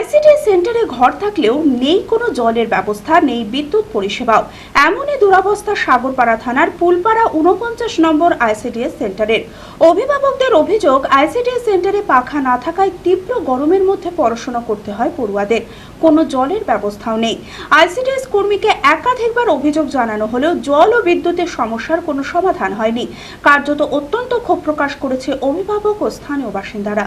ICD সেন্টারে ঘর থাকলেও নেই কোনো জলের ব্যবস্থা, নেই বিদ্যুৎ পরিষেবাও। এমনই দুরাবস্থা সাগরপাড়া থানার পুলপাড়া উনপঞ্চাশ নম্বর আইসিডিএস সেন্টারের। অভিভাবকদের অভিযোগ, আইসিডিএস সেন্টারে পাখা না থাকায় তীব্র গরমের মধ্যে পড়াশোনা করতে হয় পড়ুয়াদের। কোনো জলের ব্যবস্থাও নেই। আইসিডিএস কর্মীকে একাধিকবার অভিযোগ জানানো হলেও জল ও বিদ্যুতের সমস্যার কোনো সমাধান হয়নি। কার্যত অত্যন্ত ক্ষোভ প্রকাশ করেছে অভিভাবক ও স্থানীয় বাসিন্দারা।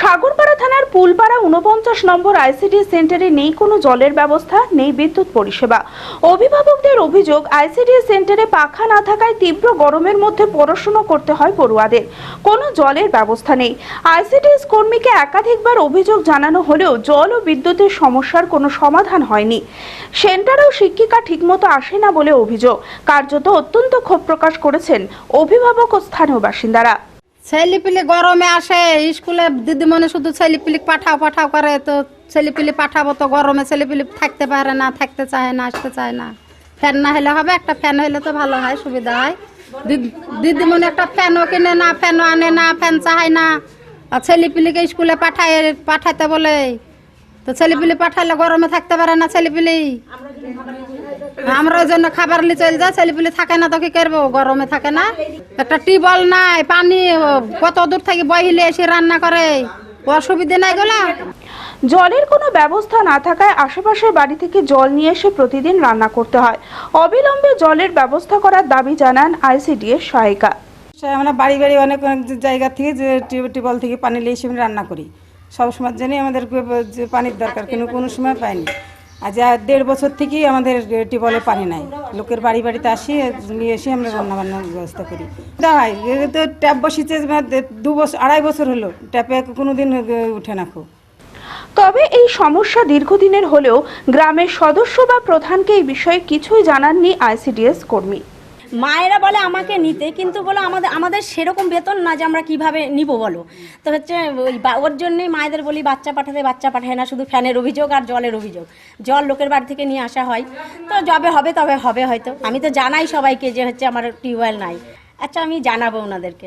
Sagarpara থানার পুলপাড়া উনপঞ্চাশ নম্বর আইসিডি সেন্টারে নেই কোনো জলের ব্যবস্থা, নেই বিদ্যুৎ পরিষেবা। অভিভাবকদের অভিযোগ আইসিডি সেন্টারে পাখা না থাকায় তীব্র গরমের মধ্যে পড়াশোনা করতে হয় পড়ুয়াদের। কোনো জলের ব্যবস্থা নেই। আইসিডিএস কর্মীকে একাধিকবার অভিযোগ জানানো হলেও জল ও বিদ্যুতের সমস্যার কোনো সমাধান হয়নি। সেন্টারেও শিক্ষিকা ঠিকমতো আসে না বলে অভিযোগ। কার্যত অত্যন্ত ক্ষোভ প্রকাশ করেছেন অভিভাবক ও স্থানীয় বাসিন্দারা। ছেলেপিলি গরমে আসে, স্কুলে দিদিমণি শুধু ছেলেপিলি পাঠাও পাঠাও করে, তো ছেলেপিলি পাঠাবো তো গরমে ছেলেপিলি থাকতে পারে না, থাকতে চায় না, আসতে চায় না। ফ্যান না হলে হবে, একটা ফ্যান হলে তো ভালো হয়, সুবিধা হয়। দিদ- দিদিমণি একটা ফ্যানও কিনে না, ফ্যানও আনে না, ফ্যান চায় না। আর ছেলেপিলিকে স্কুলে পাঠায় পাঠাতে বলে, তো ছেলেপিলি পাঠালে গরমে থাকতে পারে না ছেলেপিলি আমরা ওই জন্য খাবার নিয়ে চলে যাই ছেলেপিলি থাকে না তো কি করব? গরমে থাকে না। একটা টিউবওয়েল নাই পানি কত দূর থেকে বহিলে এসে রান্না করে? অসুবিধে নাই গলা? জলের কোনো ব্যবস্থা না থাকায় আশেপাশের বাড়ি থেকে জল নিয়ে এসে প্রতিদিন রান্না করতে হয়। অবিলম্বে জলের ব্যবস্থা করার দাবি জানান আইসিডিএস সহায়িকা। সে আমরা বাড়ি বাড়ি অনেক অনেক জায়গা থেকে যে টিউ- টিউবওয়েল থেকে পানি নিয়ে এসে রান্না করি। সব সময়ের জন্যই আমাদের যে পানির দরকার কিন্তু কোনো সময় পাইনি। আর যা দেড় বছর থেকেই আমাদের টিউবওয়েলে পানি নাই। লোকের বাড়ি বাড়িতে আসি, নিয়ে এসে আমরা রান্না বান্নার ব্যবস্থা করি। দাঁড়াই তো ট্যাপ বসিয়েছে দু বছর, আড়াই বছর হলো, ট্যাপে কোনো দিন উঠে না খুব। তবে এই সমস্যা দীর্ঘদিনের হলেও গ্রামের সদস্য বা প্রধানকে এই বিষয়ে কিছুই জানাননি আইসিডিএস কর্মী। মায়েরা বলে আমাকে নিতে, কিন্তু বলো আমাদের আমাদের সেরকম বেতন না যে আমরা কীভাবে নিব বলো। তো হচ্ছে ওই ওর জন্যই মায়েদের বলি, বাচ্চা পাঠাতে বাচ্চা পাঠায় না, শুধু ফ্যানের অভিযোগ আর জলের অভিযোগ। জল লোকের বাড়ি থেকে নিয়ে আসা হয়। তো যবে হবে তবে হবে হয়তো। আমি তো জানাই সবাইকে যে হচ্ছে আমার টিউবওয়েল নাই। আচ্ছা আমি জানাব ওনাদেরকে।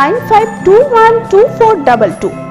95212422